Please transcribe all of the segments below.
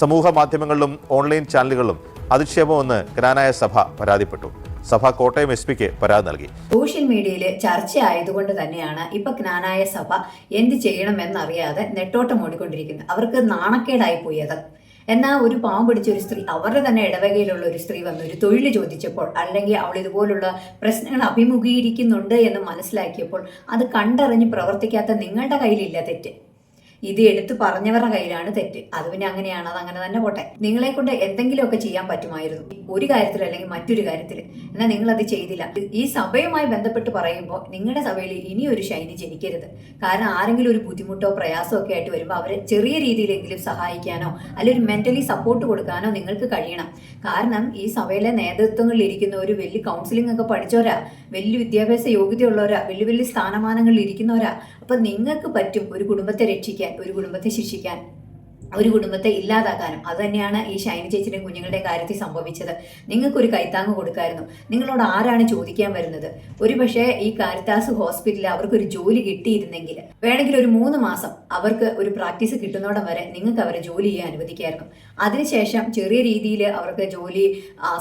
സമൂഹ മാധ്യമങ്ങളിലും ഓൺലൈൻ ചാനലുകളിലും അധിക്ഷേപമെന്ന് ഗ്രാനായ സഭ പരാതിപ്പെട്ടു. സഭ കോട്ടയം എസ് പിക്ക് പരാതി നൽകി. സോഷ്യൽ മീഡിയയിൽ ചർച്ച ആയതുകൊണ്ട് തന്നെയാണ് ഇപ്പൊ ജ്ഞാനായ സഭ എന്ത് ചെയ്യണമെന്നറിയാതെ നെട്ടോട്ടം ഓടിക്കൊണ്ടിരിക്കുന്നത്. അവർക്ക് നാണക്കേടായി പോയി അത്. എന്നാൽ ഒരു പാവം പിടിച്ച ഒരു സ്ത്രീ അവരുടെ തന്നെ ഇടവകയിലുള്ള ഒരു സ്ത്രീ വന്ന് ഒരു തൊഴിൽ ചോദിച്ചപ്പോൾ അല്ലെങ്കിൽ അവൾ ഇതുപോലുള്ള പ്രശ്നങ്ങൾ അഭിമുഖീകരിക്കുന്നുണ്ട് എന്ന് മനസ്സിലാക്കിയപ്പോൾ അത് കണ്ടറിഞ്ഞ് പ്രവർത്തിക്കാത്ത നിങ്ങളുടെ കയ്യിലില്ല തെറ്റ്. ഇത് എടുത്തു പറഞ്ഞവരുടെ കയ്യിലാണ് തെറ്റ്. അത് പിന്നെ അങ്ങനെയാണ് അത് അങ്ങനെ തന്നെ പോട്ടെ. നിങ്ങളെ കൊണ്ട് എന്തെങ്കിലുമൊക്കെ ചെയ്യാൻ പറ്റുമായിരുന്നു. ഒരു കാര്യത്തിൽ അല്ലെങ്കിൽ മറ്റൊരു കാര്യത്തിൽ എന്നാൽ നിങ്ങൾ അത് ചെയ്തില്ല. ഈ സഭയുമായി ബന്ധപ്പെട്ട് പറയുമ്പോൾ നിങ്ങളുടെ സഭയിൽ ഇനി ഒരു ശൈലി ജനിക്കരുത്. കാരണം ആരെങ്കിലും ഒരു ബുദ്ധിമുട്ടോ പ്രയാസമോ ഒക്കെ ആയിട്ട് വരുമ്പോൾ അവരെ ചെറിയ രീതിയിലെങ്കിലും സഹായിക്കാനോ അല്ലെങ്കിൽ ഒരു മെന്റലി സപ്പോർട്ട് കൊടുക്കാനോ നിങ്ങൾക്ക് കഴിയണം. കാരണം ഈ സഭയിലെ നേതൃത്വങ്ങളിൽ ഇരിക്കുന്ന ഒരു വലിയ കൗൺസിലിംഗ് ഒക്കെ പഠിച്ചവരാ. വലിയ വിദ്യാഭ്യാസ യോഗ്യതയുള്ളവരാ. വലിയ വലിയ സ്ഥാനമാനങ്ങളിൽ ഇരിക്കുന്നവരാ. അപ്പൊ നിങ്ങൾക്ക് പറ്റും ഒരു കുടുംബത്തെ രക്ഷിക്കാൻ ഒരു കുടുംബത്തെ ശിക്ഷിക്കാൻ ഒരു കുടുംബത്തെ ഇല്ലാതാക്കാനും. അത് തന്നെയാണ് ഈ ഷൈനി ചേച്ചിയുടെ കുഞ്ഞുങ്ങളുടെ കാര്യത്തിൽ സംഭവിച്ചത്. നിങ്ങൾക്കൊരു കൈത്താങ്ങ് കൊടുക്കായിരുന്നു. നിങ്ങളോട് ആരാണ് ചോദിക്കാൻ വരുന്നത്? ഒരു പക്ഷേ ഈ കാരിത്താസ് ഹോസ്പിറ്റലിൽ അവർക്കൊരു ജോലി കിട്ടിയിരുന്നെങ്കിൽ വേണമെങ്കിൽ ഒരു മൂന്ന് മാസം അവർക്ക് ഒരു പ്രാക്ടീസ് കിട്ടുന്നോടം വരെ നിങ്ങൾക്ക് അവരെ ജോലി ചെയ്യാൻ അനുവദിക്കായിരുന്നു. അതിനുശേഷം ചെറിയ രീതിയിൽ അവർക്ക് ജോലി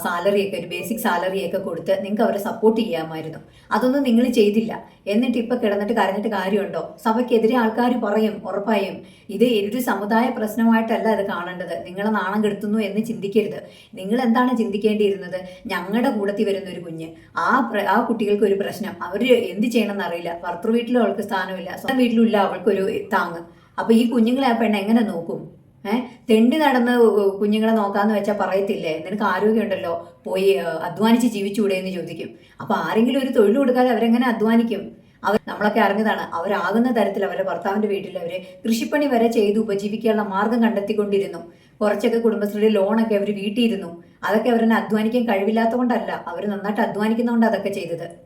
സാലറിയൊക്കെ ഒരു ബേസിക് സാലറിയൊക്കെ കൊടുത്ത് നിങ്ങൾക്ക് അവരെ സപ്പോർട്ട് ചെയ്യാമായിരുന്നു. അതൊന്നും നിങ്ങൾ ചെയ്തില്ല. എന്നിട്ട് ഇപ്പൊ കിടന്നിട്ട് കരഞ്ഞിട്ട് കാര്യമുണ്ടോ? സഭയ്ക്കെതിരെ ആൾക്കാർ പറയും ഉറപ്പായും. ഇത് ഒരു സമുദായ പ്രശ്നമായിട്ടല്ല ഇത് കാണേണ്ടത്. നിങ്ങളെ നാണം കെടുത്തുന്നു എന്ന് ചിന്തിക്കരുത്. നിങ്ങൾ എന്താണ് ചിന്തിക്കേണ്ടിയിരുന്നത്? ഞങ്ങളുടെ കൂടത്തിൽ വരുന്ന ഒരു കുഞ്ഞ്. ആ ആ കുട്ടികൾക്ക് ഒരു പ്രശ്നം. അവർ എന്ത് ചെയ്യണമെന്ന് അറിയില്ല. ഭർത്തൃ വീട്ടിലും അവൾക്ക് സ്ഥാനമില്ല. സ്വന്തം വീട്ടിലും ഇല്ല അവൾക്കൊരു താങ്ങ്. അപ്പൊ ഈ കുഞ്ഞുങ്ങളെ ആ പെണ്ണ് എങ്ങനെ നോക്കും? ഏഹ് തെണ്ടി നടന്ന് കുഞ്ഞുങ്ങളെ നോക്കാന്ന് വെച്ചാൽ പറയത്തില്ലേ? നിനക്ക് ആരോഗ്യമുണ്ടല്ലോ? പോയി അധ്വാനിച്ച് ജീവിച്ചൂടെ എന്ന് ചോദിക്കും. അപ്പൊ ആരെങ്കിലും ഒരു തൊഴിൽ കൊടുക്കാതെ അവരെങ്ങനെ അധ്വാനിക്കും? അവർ നമ്മളൊക്കെ അറിഞ്ഞതാണ്. അവരാകുന്ന തരത്തിൽ അവരുടെ ഭർത്താവിന്റെ വീട്ടിൽ അവർ കൃഷിപ്പണി വരെ ചെയ്ത് ഉപജീവിക്കാനുള്ള മാർഗം കണ്ടെത്തിക്കൊണ്ടിരുന്നു. കുറച്ചൊക്കെ കുടുംബശ്രീയുടെ ലോണൊക്കെ അവർ വീട്ടിയിരുന്നു. അതൊക്കെ അവരെന്നെ അധ്വാനിക്കാൻ കഴിവില്ലാത്തതുകൊണ്ടല്ല. അവർ നന്നായിട്ട് അധ്വാനിക്കുന്നതുകൊണ്ട് അതൊക്കെ ചെയ്തത്.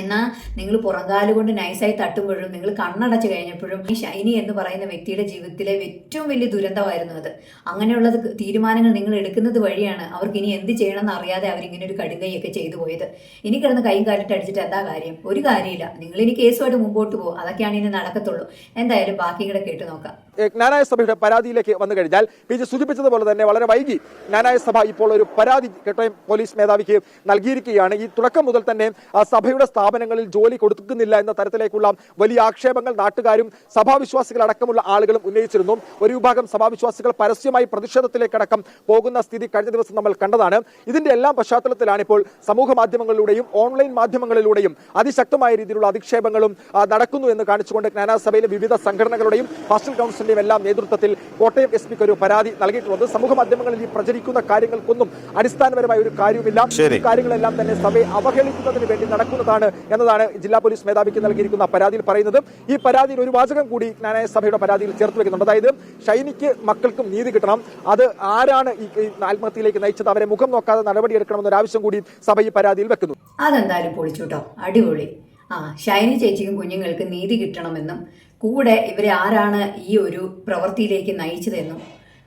എന്നാൽ നിങ്ങൾ പുറങ്കാൽ കൊണ്ട് നൈസായി തട്ടുമ്പോഴും നിങ്ങൾ കണ്ണടച്ച് കഴിഞ്ഞപ്പോഴും ഈ ഷൈനി എന്ന് പറയുന്ന വ്യക്തിയുടെ ജീവിതത്തിലെ ഏറ്റവും വലിയ ദുരന്തമായിരുന്നു അത്. അങ്ങനെയുള്ള തീരുമാനങ്ങൾ നിങ്ങൾ എടുക്കുന്നത് വഴിയാണ് അവർക്ക് ഇനി എന്ത് ചെയ്യണമെന്ന് അറിയാതെ അവരിങ്ങനെ ഒരു കടുങ്കൈയൊക്കെ ചെയ്തു പോയത്. ഇനി കിടന്ന് കൈയും കാലിട്ട് അടിച്ചിട്ട് എന്താ കാര്യം? ഒരു കാര്യമില്ല. നിങ്ങൾ ഇനി കേസുമായിട്ട് മുമ്പോട്ട് പോകും അതൊക്കെയാണ് ഇനി നടക്കത്തുള്ളൂ. എന്തായാലും ബാക്കി കൂടെ കേട്ട് നോക്കാം. ജ്ഞാനായ സഭയുടെ പരാതിയിലേക്ക് വന്നു കഴിഞ്ഞാൽ പി ജി സൂചിപ്പിച്ചതുപോലെ തന്നെ വളരെ വൈകി ജ്ഞാനായ സഭ ഇപ്പോൾ ഒരു പരാതി കോട്ടയം പോലീസ് മേധാവിക്ക് നൽകിയിരിക്കുകയാണ്. ഈ തുടക്കം മുതൽ തന്നെ സഭയുടെ സ്ഥാപനങ്ങളിൽ ജോലി കൊടുക്കുന്നില്ല എന്ന തരത്തിലേക്കുള്ള വലിയ ആക്ഷേപങ്ങൾ നാട്ടുകാരും സഭാവിശ്വാസികൾ അടക്കമുള്ള ആളുകളും ഉന്നയിച്ചിരുന്നു. ഒരു വിഭാഗം സഭാവിശ്വാസികൾ പരസ്യമായി പ്രതിഷേധത്തിലേക്കടക്കം പോകുന്ന സ്ഥിതി കഴിഞ്ഞ ദിവസം നമ്മൾ കണ്ടതാണ്. ഇതിന്റെ എല്ലാം പശ്ചാത്തലത്തിലാണ് ഇപ്പോൾ സമൂഹ മാധ്യമങ്ങളിലൂടെയും ഓൺലൈൻ മാധ്യമങ്ങളിലൂടെയും അതിശക്തമായ രീതിയിലുള്ള അധിക്ഷേപങ്ങളും നടക്കുന്നു എന്ന് കാണിച്ചുകൊണ്ട് ജ്ഞാനാസഭയിലെ വിവിധ സംഘടനകളുടെയും ഹോസ്റ്റൽ കൗൺസിലിന്റെയും എല്ലാം നേതൃത്വത്തിൽ കോട്ടയം എസ് പിക്ക് ഒരു പരാതി നൽകിയിട്ടുള്ളത്. സമൂഹ മാധ്യമങ്ങളിൽ ഈ പ്രചരിക്കുന്ന കാര്യങ്ങൾക്കൊന്നും അടിസ്ഥാനപരമായ ഒരു കാര്യമില്ല. ഈ കാര്യങ്ങളെല്ലാം തന്നെ സഭയെ അവഹേളിക്കുന്നതിന് വേണ്ടി നടക്കുന്നതാണ് എന്നതാണ് ജില്ലാ പോലീസ് മേധാവിക്ക് നൽകിയിരിക്കുന്ന പരാതിയിൽ പറയുന്നത്. ഈ പരാതിയിൽ ഒരു വാചകം കൂടി ജ്ഞാനായ സഭയുടെ പരാതിയിൽ ചേർത്ത് വെക്കുന്നുണ്ട്. അതായത് ഷൈനിക്ക് മക്കൾക്കും നീതി കിട്ടണം. അത് ആരാണ് ഈ ആത്മഹത്യയിലേക്ക് നയിച്ചത്? അവരെ മുഖം നോക്കാതെ നടപടിയെടുക്കണമെന്നൊരു ആവശ്യം കൂടി സഭ ഈ പരാതിയിൽ വെക്കുന്നു. അതെന്തായാലും പൊളിച്ചുട്ടോ. അടിപൊളി. ആ ഷൈനി ചേച്ചിക്കും കുഞ്ഞുങ്ങൾക്ക് നീതി കിട്ടണമെന്നും കൂടെ ഇവരെ ആരാണ് ഈ ഒരു പ്രവൃത്തിയിലേക്ക് നയിച്ചതെന്നും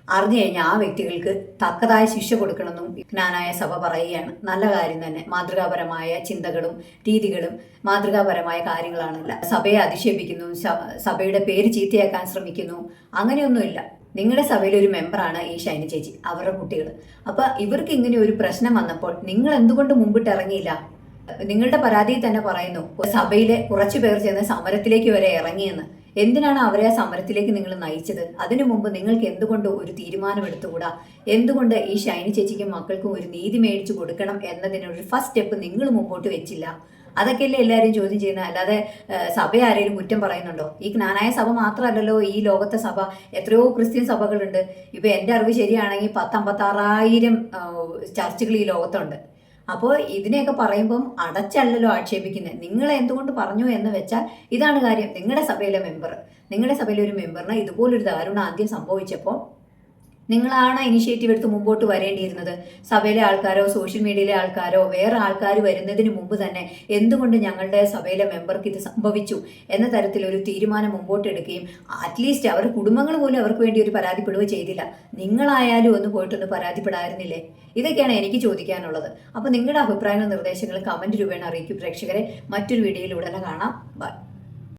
അറിഞ്ഞു കഴിഞ്ഞാൽ ആ വ്യക്തികൾക്ക് തക്കതായ ശിക്ഷ കൊടുക്കണമെന്നും വിജ്ഞാനായ സഭ പറയുകയാണ്. നല്ല കാര്യം തന്നെ. മാതൃകാപരമായ ചിന്തകളും രീതികളും മാതൃകാപരമായ കാര്യങ്ങളാണല്ല. സഭയെ അധിക്ഷേപിക്കുന്നു സഭയുടെ പേര് ചീത്തയാക്കാൻ ശ്രമിക്കുന്നു അങ്ങനെയൊന്നുമില്ല. നിങ്ങളുടെ സഭയിലെ ഒരു മെമ്പറാണ് ഈ ഷൈനി ചേച്ചി അവരുടെ കുട്ടികൾ അപ്പൊ ഇവർക്ക് ഇങ്ങനെ ഒരു പ്രശ്നം വന്നപ്പോൾ നിങ്ങൾ എന്തുകൊണ്ട് മുമ്പിട്ട് ഇറങ്ങിയില്ല? നിങ്ങളുടെ പരാതിയിൽ തന്നെ പറയുന്നു സഭയിലെ കുറച്ചു പേർ ചെന്ന് സമരത്തിലേക്ക് വരെ ഇറങ്ങിയെന്ന്. എന്തിനാണ് അവരെ ആ സമരത്തിലേക്ക് നിങ്ങൾ നയിച്ചത്? അതിനു മുമ്പ് നിങ്ങൾക്ക് എന്തുകൊണ്ട് ഒരു തീരുമാനമെടുത്തുകൂടാ? എന്തുകൊണ്ട് ഈ ഷൈനി ചേച്ചിക്കും മക്കൾക്കും ഒരു നീതി മേടിച്ചു കൊടുക്കണം എന്നതിനൊരു ഫസ്റ്റ് സ്റ്റെപ്പ് നിങ്ങൾ മുമ്പോട്ട് വെച്ചില്ല? അതൊക്കെയല്ലേ എല്ലാവരും ചോദ്യം ചെയ്യുന്നത്? അല്ലാതെ സഭ ആരെങ്കിലും കുറ്റം പറയുന്നുണ്ടോ? ഈ ജ്ഞാനായ സഭ മാത്രമല്ലല്ലോ ഈ ലോകത്തെ സഭ. എത്രയോ ക്രിസ്ത്യൻ സഭകളുണ്ട്. ഇപ്പൊ എന്റെ അറിവ് ശരിയാണെങ്കിൽ പത്തമ്പത്താറായിരം ചർച്ചുകൾ ഈ ലോകത്തുണ്ട്. അപ്പോൾ ഇതിനെയൊക്കെ പറയുമ്പം അടച്ചല്ലല്ലോ ആക്ഷേപിക്കുന്നത് നിങ്ങൾ എന്തുകൊണ്ട് പറഞ്ഞു എന്ന് വെച്ചാൽ ഇതാണ് കാര്യം. നിങ്ങളുടെ സഭയിലെ മെമ്പർ നിങ്ങളുടെ സഭയിലെ ഒരു മെമ്പറിന് ഇതുപോലൊരു ദാരുണ ആദ്യം സംഭവിച്ചപ്പോൾ നിങ്ങളാണ് ഇനിഷ്യേറ്റീവ് എടുത്ത് മുമ്പോട്ട് വരേണ്ടിയിരുന്നത്. സഭയിലെ ആൾക്കാരോ സോഷ്യൽ മീഡിയയിലെ ആൾക്കാരോ വേറെ ആൾക്കാർ വരുന്നതിന് മുമ്പ് തന്നെ എന്തുകൊണ്ട് ഞങ്ങളുടെ സഭയിലെ മെമ്പർക്ക് ഇത് സംഭവിച്ചു എന്ന തരത്തിൽ ഒരു തീരുമാനം മുമ്പോട്ട് എടുക്കുകയും അറ്റ്ലീസ്റ്റ് അവരുടെ കുടുംബങ്ങൾ പോലും അവർക്ക് വേണ്ടി ഒരു പരാതിപ്പെടുകയോ ചെയ്തില്ല. നിങ്ങളായാലും ഒന്ന് പോയിട്ടൊന്ന് പരാതിപ്പെടായിരുന്നില്ലേ ഇതൊക്കെയാണ് എനിക്ക് ചോദിക്കാനുള്ളത്. അപ്പോൾ നിങ്ങളുടെ അഭിപ്രായങ്ങളും നിർദ്ദേശങ്ങളും കമന്റ് രൂപേണ അറിയിക്കും. പ്രേക്ഷകരെ മറ്റൊരു വീഡിയോയിൽ ഉടനെ കാണാം. ബൈ